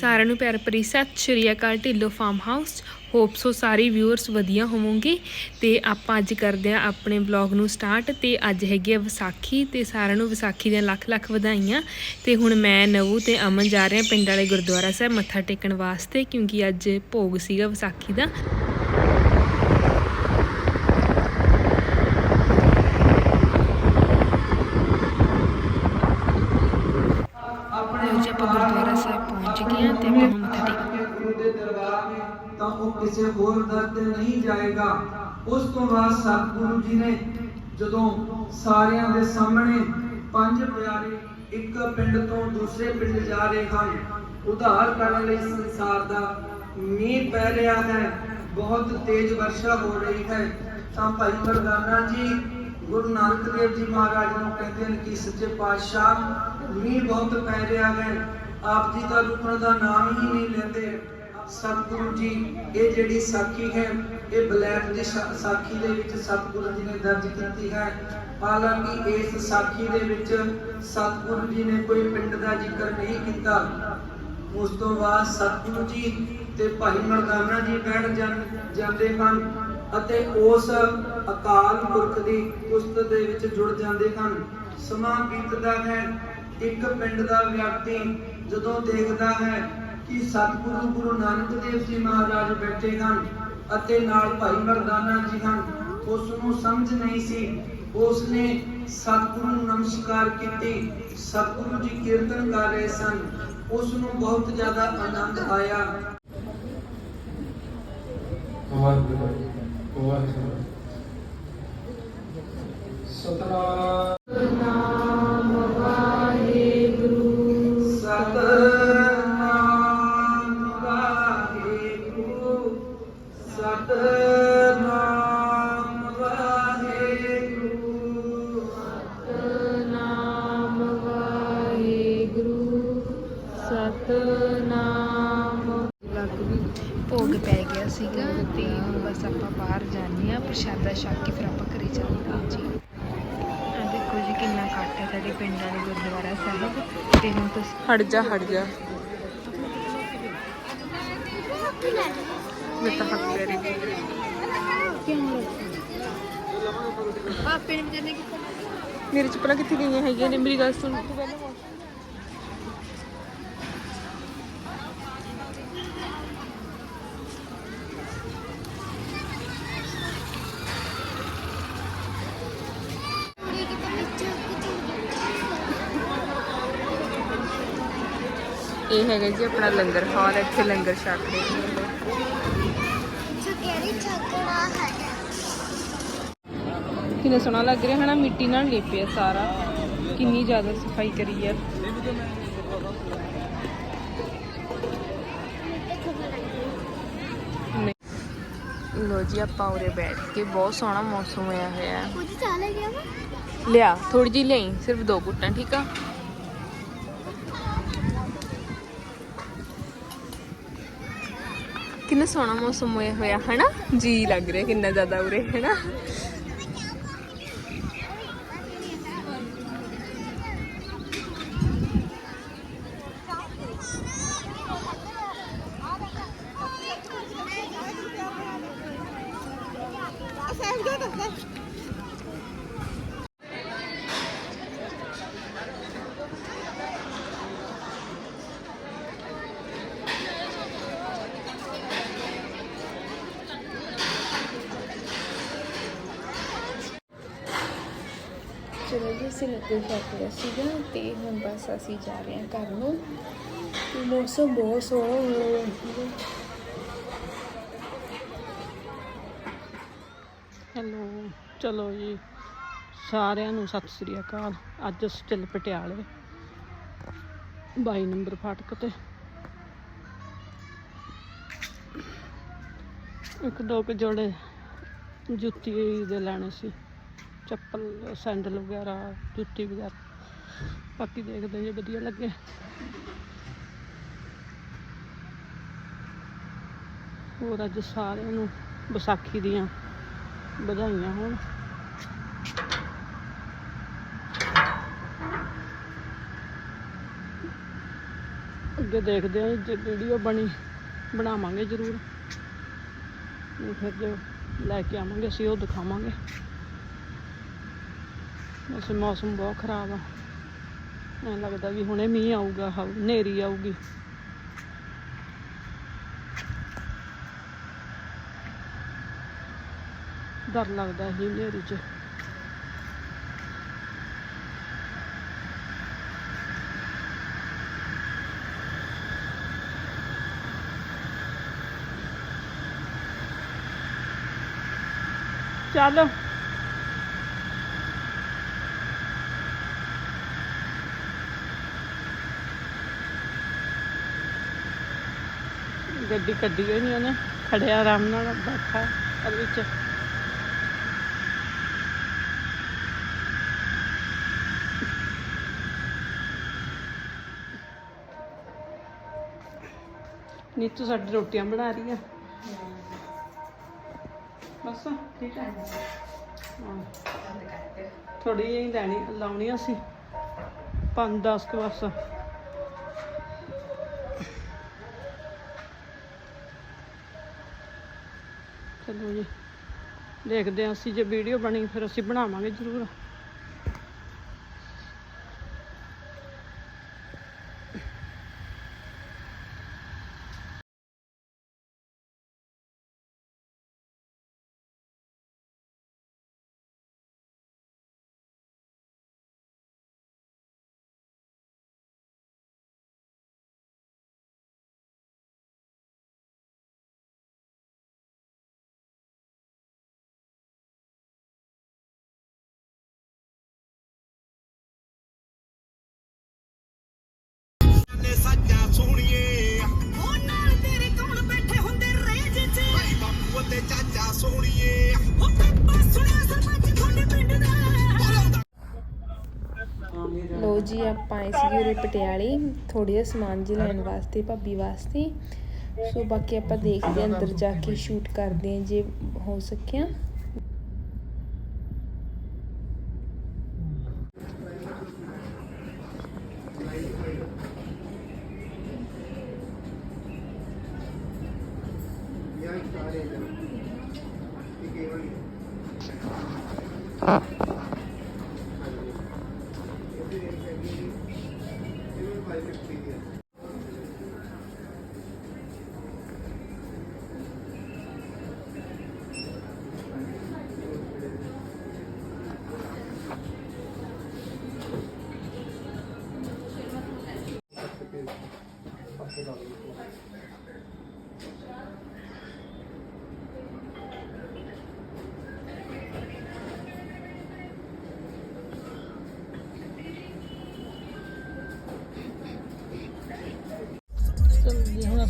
ਸਾਰਿਆਂ ਨੂੰ ਪਿਆਰ ਭਰੀ ਸਤਿ ਸ਼੍ਰੀ ਅਕਾਲ, Dhillon farm house hope so ਸਾਰੇ ਵਿਊਅਰਸ ਵਧੀਆ ਹੋਵੋਗੇ। ਤੇ ਆਪਾਂ ਅੱਜ ਕਰਦੇ ਆ ਆਪਣੇ ਬਲੌਗ ਨੂੰ ਸਟਾਰਟ ਤੇ ਅੱਜ ਹੈਗੀ ਆ ਵਿਸਾਖੀ, ਤੇ ਸਾਰਿਆਂ ਨੂੰ ਵਿਸਾਖੀ ਦੀਆਂ ਲੱਖ ਲੱਖ ਵਧਾਈਆਂ। ਤੇ ਹੁਣ ਮੈਂ, ਨਵੂ ਤੇ ਅਮਨ ਜਾ ਰਹੇ ਆ ਪਿੰਡ ਵਾਲੇ ਗੁਰਦੁਆਰਾ ਸਾਹਿਬ ਮੱਥਾ ਟੇਕਣ ਵਾਸਤੇ, ਕਿਉਂਕਿ ਅੱਜ ਭੋਗ ਸੀਗਾ ਵਿਸਾਖੀ ਦਾ ਲਓ ਜੀ ਆਪਾਂ ਗੁਰਦੁਆਰਾ ਸਾਹਿਬ ਪਹੁੰਚ ਗਏ ਆ ਤੇ ਆਪਾਂ ਹੁਣ ਮੱਥਾ ਟੇਕ ਗੁਰੂ ਦੇ ਦਰਬਾਰ ਵਿੱਚ ਤਾਂ ਉਹ ਕਿਸੇ ਹੋਰ ਦਰ ਤੇ ਨਹੀਂ ਜਾਏਗਾ। ਉਸ ਤੋਂ ਬਾਅਦ ਸਤਿਗੁਰੂ ਜੀ ਨੇ ਜਦੋਂ ਸਾਰਿਆਂ ਦੇ ਸਾਹਮਣੇ ਪੰਜ ਪਿਆਰੇ ਇੱਕ ਪਿੰਡ ਤੋਂ ਦੂਸਰੇ ਪਿੰਡ ਜਾ ਰਹੇ ਹਨ, ਉਧਾਰ ਕਰਨ ਲਈ ਸੰਸਾਰ ਦਾ ਮੀਂਹ ਪੈ ਰਿਹਾ ਹੈ, ਬਹੁਤ ਤੇਜ਼ ਵਰਸ਼ਾ ਹੋ ਰਹੀ ਹੈ, ਤਾਂ ਭਾਈ ਮਰਦਾਨਾ ਜੀ ਗੁਰੂ ਨਾਨਕ ਦੇਵ ਜੀ ਮਹਾਰਾਜ ਨੂੰ ਕਹਿੰਦੇ ਹਨ ਕਿ ਸੱਚੇ ਪਾਤਸ਼ਾਹ, ਮੀਂਹ ਬਹੁਤ ਪੈ ਰਿਹਾ ਹੈ, ਆਪ ਜੀ ਦਾ ਰੁਕਣ ਦਾ ਨਾਮ ਹੀ ਨਹੀਂ ਲੈਂਦੇ। ਸਤਿਗੁਰੂ ਜੀ, ਇਹ ਜਿਹੜੀ ਸਾਖੀ ਹੈ, ਇਹ ਬਲੈਕ ਦੀ ਸਾਖੀ ਦੇ ਵਿੱਚ ਸਤਿਗੁਰੂ ਜੀ ਨੇ ਦਰਜ ਕੀਤੀ ਹੈ। ਹਾਲਾਂਕਿ ਇਸ ਸਾਖੀ ਦੇ ਵਿੱਚ ਸਤਿਗੁਰੂ ਜੀ ਨੇ ਕੋਈ ਪਿੰਡ ਦਾ ਜ਼ਿਕਰ ਨਹੀਂ ਕੀਤਾ। ਉਸ ਤੋਂ ਬਾਅਦ ਸਤਿਗੁਰੂ ਜੀ ਤੇ ਭਾਈ ਮਰਦਾਨਾ ਜੀ ਬੈਠ ਜਾਂਦੇ ਹਨ ਅਤੇ ਉਸ ਅਕਾਲ ਪੁਰਖ ਦੀ ਉਸਤਤ ਦੇ ਵਿੱਚ ਜੁੜ ਜਾਂਦੇ ਹਨ। ਸਮਾਂ ਬੀਤਦਾ ਹੈ, ਇੱਕ ਪਿੰਡ ਦਾ ਵਿਅਕਤੀ ਜਦੋਂ ਦੇਖਦਾ ਹੈ ਕਿ ਸਤਿਗੁਰੂ ਗੁਰੂ ਨਾਨਕ ਦੇਵ ਜੀ ਮਹਾਰਾਜ ਬੈਠੇ ਹਨ ਅਤੇ ਨਾਲ ਭਾਈ ਮਰਦਾਨਾ ਜੀ ਹਨ। ਉਸ ਨੂੰ ਸਮਝ ਨਹੀਂ ਸੀ। ਉਸ ਨੇ ਸਤਿਗੁਰੂ ਨੂੰ ਨਮਸਕਾਰ ਕੀਤੀ। ਸਤਿਗੁਰੂ ਜੀ ਕੀਰਤਨ ਕਰ ਰਹੇ ਸਨ। ਉਸ ਨੂੰ ਬਹੁਤ ਜ਼ਿਆਦਾ ਆਨੰਦ ਆਇਆ। ਵਾਹਿਗੁਰੂ ਵਾਹਿਗੁਰੂ ਸਤਨਾਮ ਭੋਗ ਪੈ ਗਿਆ ਸੀਗਾ ਤੇ ਹੁਣ ਬਸ ਆਪਾਂ ਬਾਹਰ ਜਾਂਦੇ ਆ ਪ੍ਰਸ਼ਾਦਾ ਛਕ ਕੇ ਫਿਰ ਆਪਾਂ ਘਰੇ ਚੱਲਦੇ ਹਾਂ ਜੀ। ਆ ਦੇਖੋ ਜੀ ਕਿੰਨਾ ਕੱਟ ਹੈ ਸਾਡੇ ਪਿੰਡ ਵਾਲੇ ਗੁਰਦੁਆਰਾ ਸਾਹਿਬ ਤੇ ਹੁਣ ਤੁਸੀਂ ਹਟ ਜਾ ਹਟ ਜਾ। ਮੈਂ ਤਾਂ ਹੱਥ ਪੈਰੀ ਪਾਪੇ ਨੇ ਵਿਚਾਰੇ ਕਿ ਮੇਰੇ ਚੱਪਲਾਂ ਕਿੱਥੇ ਗਈਆਂ ਹੈਗੀਆਂ ਨੇ ਮੇਰੀ ਗੱਲ ਸੁਣ। ਤੂੰ ਪਹਿਲਾਂ ਇਹ ਹੈਗਾ ਜੀ ਆਪਣਾ ਲੰਗਰ ਹਾਲ ਇੱਥੇ ਲੰਗਰ ਛਕ ਰਹੇ ਨੇ। ਹੈ ਕਿੰਨਾ ਸੋਹਣਾ ਲੱਗ ਰਿਹਾ ਹੈ ਨਾ ਮਿੱਟੀ ਨਾਲ ਲੇਪਿਆ ਸਾਰਾ। ਕਿੰਨੀ ਜ਼ਿਆਦਾ ਸਫ਼ਾਈ ਕਰੀ ਹੈ। ਲੋ ਜੀ ਆਪਾਂ ਉਰੇ ਬੈਠ ਕੇ ਬਹੁਤ ਸੋਹਣਾ ਮੌਸਮ ਹੋਇਆ ਹੋਇਆ। ਹੈ ਕੁਝ ਚਾਹ ਲੈ ਗਿਆ ਵਾ ਲਿਆ ਥੋੜੀ ਜਿਹੀ ਲਈ ਸਿਰਫ ਦੋ ਕੁੱਟਾਂ ਠੀਕ ਆ? ਕਿੰਨਾ ਸੋਹਣਾ ਮੌਸਮ ਹੋਇਆ ਹੋਇਆ ਹਨਾ? ਜੀ ਲੱਗ ਰਿਹਾ ਕਿੰਨਾ ਜ਼ਿਆਦਾ ਉਰੇ ਹੈਨਾ? ਚਲੋ ਜੀ ਅਸੀਂ ਲੱਗੇ ਫੈਕਟਰੀ ਸੀਗਾ ਤੇ ਹੁਣ ਬਸ ਅਸੀਂ ਜਾ ਰਹੇ ਹਾਂ ਘਰ ਨੂੰ। ਤੇ ਮੌਸਮ ਬਹੁਤ ਸੋਹਣਾ ਹੋਇਆ ਹੋਇਆ ਹੈਲੋ, ਚਲੋ ਜੀ, ਸਾਰਿਆਂ ਨੂੰ ਸਤਿ ਸ੍ਰੀ ਅਕਾਲ। ਅੱਜ ਅਸੀਂ ਚੱਲ ਪਟਿਆਲੇ 22 ਨੰਬਰ ਫਾਟਕ ਤੇ। ਇੱਕ ਦੋ ਕੁ ਜੋੜੇ ਜੁੱਤੀ ਦੇ ਲੈਣੇ ਸੀ। ਚੱਪਲ, ਸੈਂਡਲ ਵਗੈਰਾ, ਜੁੱਤੀ ਵਗੈਰਾ। ਬਾਕੀ ਦੇਖਦੇ ਜੇ ਵਧੀਆ ਲੱਗੇ। ਹੋਰ ਅੱਜ ਸਾਰਿਆਂ ਨੂੰ ਵਿਸਾਖੀ ਦੀਆਂ ਵਧਾਈਆਂ ਹੋਣ। ਅੱਗੇ ਦੇਖਦੇ ਹਾਂ ਜੇ ਵੀਡੀਓ ਬਣੀ, ਬਣਾਵਾਂਗੇ ਜ਼ਰੂਰ। ਫਿਰ ਜੋ ਲੈ ਕੇ ਆਵਾਂਗੇ, ਅਸੀਂ ਉਹ ਦਿਖਾਵਾਂਗੇ। ਵੈਸੇ ਮੌਸਮ ਬਹੁਤ ਖਰਾਬ ਆ। ਐਂ ਲੱਗਦਾ ਵੀ ਹੁਣੇ ਮੀਂਹ ਆਊਗਾ ਹਨੇਰੀ ਆਊਗੀ। ਡਰ ਲੱਗਦਾ ਸੀ ਹਨੇਰੀ 'ਚ। ਚੱਲ। ਗੱਡੀ ਕੱਢੀ ਹੋਈ ਨਹੀਂ ਉਹਨੇ, ਖੜਿਆ ਆਰਾਮ ਨਾਲ, ਬੈਠਾ ਉਹਦੇ ਵਿੱਚ। ਨੀਤੂ ਸਾਡੀ ਰੋਟੀਆਂ ਬਣਾ ਰਹੀ ਆ। ਬਸ, ਠੀਕ ਹੈ। ਥੋੜੀ ਜਿਹੀ ਲੈਣੀ, ਲਾਉਣੀ ਅਸੀਂ। 5-10 ਕੁ ਬਸ। ਚਲੋ ਜੀ। ਦੇਖਦੇ ਹਾਂ ਅਸੀਂ ਜੇ ਵੀਡੀਓ ਬਣੀ ਫਿਰ ਅਸੀਂ ਬਣਾਵਾਂਗੇ ਜ਼ਰੂਰ। ਆਪਾਂ ਆਏ ਸੀਗੇ ਉਰੇ ਪਟਿਆਲੇ, ਥੋੜ੍ਹਾ ਜਿਹਾ ਸਮਾਨ ਜਿਹਾ ਲੈਣ ਵਾਸਤੇ, ਭਾਬੀ ਵਾਸਤੇ। ਸੋ ਬਾਕੀ ਆਪਾਂ ਦੇਖਦੇ ਹਾਂ ਅੰਦਰ ਜਾ ਕੇ ਸ਼ੂਟ ਕਰਦੇ ਹਾਂ ਜੇ ਹੋ ਸਕਿਆ। ਚਲੋ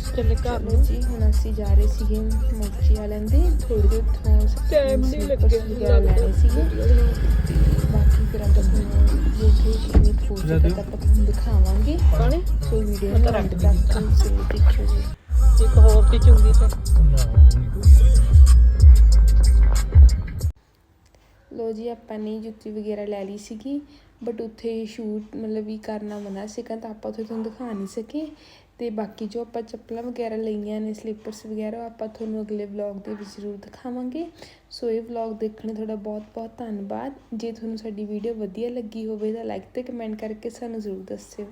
ਚੱਲੇ ਘਰ ਨੂੰ ਜੀ ਹੁਣ ਅਸੀਂ ਜਾ ਰਹੇ ਸੀਗੇ ਮੋਚੀ ਵਾਲਿਆਂ ਦੇ ਥੋੜੀ ਜਿਹੀ ਉੱਥੋਂ Time ਨਹੀਂ ਲੱਗਿਆ ਲੈਣੇ ਸੀਗੇ। ਤੇ ਬਾਕੀ ਫਿਰ ਆਪਾਂ ਤੁਹਾਨੂੰ ਜੋ ਕਿ ਸ਼ਿਮਿਤ ਹੋ ਜਾਏਗਾ ਤਾਂ ਆਪਾਂ ਤੁਹਾਨੂੰ ਦਿਖਾਵਾਂਗੇ। ਪਾਣੀ ਸੋ ਵੀਡੀਓ ਨੂੰ ਅੰਤ ਤੱਕ ਜ਼ਰੂਰ ਦੇਖਿਓ ਜੀ। ਇੱਕ ਹੋਰ ਤੇ ਚੁੰਗੀ ਤੇ। ਲੋ ਜੀ ਆਪਾਂ ਨੇ ਜੁੱਤੀ ਵਗੈਰਾ ਲੈ ਲਈ ਸੀਗੀ ਬਟ ਉੱਥੇ ਸ਼ੂਟ ਮਤਲਬ ਵੀ ਕਰਨਾ ਮਨਾ ਸੀਗਾ ਤਾਂ ਆਪਾਂ ਉੱਥੇ ਤੁਹਾਨੂੰ ਦਿਖਾ ਨਹੀਂ ਸਕੇ। ਤੇ ਬਾਕੀ ਜੋ ਆਪਾਂ ਚੱਪਲਾਂ ਵਗੈਰਾ ਲਈਆਂ ਨੇ ਸਲੀਪਰਸ ਵਗੈਰਾ, ਉਹ ਆਪਾਂ ਤੁਹਾਨੂੰ ਅਗਲੇ ਵਲੌਗ ਦੇ ਵਿੱਚ ਜ਼ਰੂਰ ਦਿਖਾਵਾਂਗੇ। ਸੋ ਇਹ ਵਲੌਗ ਦੇਖਣ ਲਈ ਤੁਹਾਡਾ ਬਹੁਤ ਬਹੁਤ ਧੰਨਵਾਦ। ਜੇ ਤੁਹਾਨੂੰ ਸਾਡੀ ਵੀਡੀਓ ਵਧੀਆ ਲੱਗੀ ਹੋਵੇ ਤਾਂ ਲਾਈਕ ਤੇ ਕਮੈਂਟ ਕਰਕੇ ਸਾਨੂੰ ਜ਼ਰੂਰ ਦੱਸਿਓ।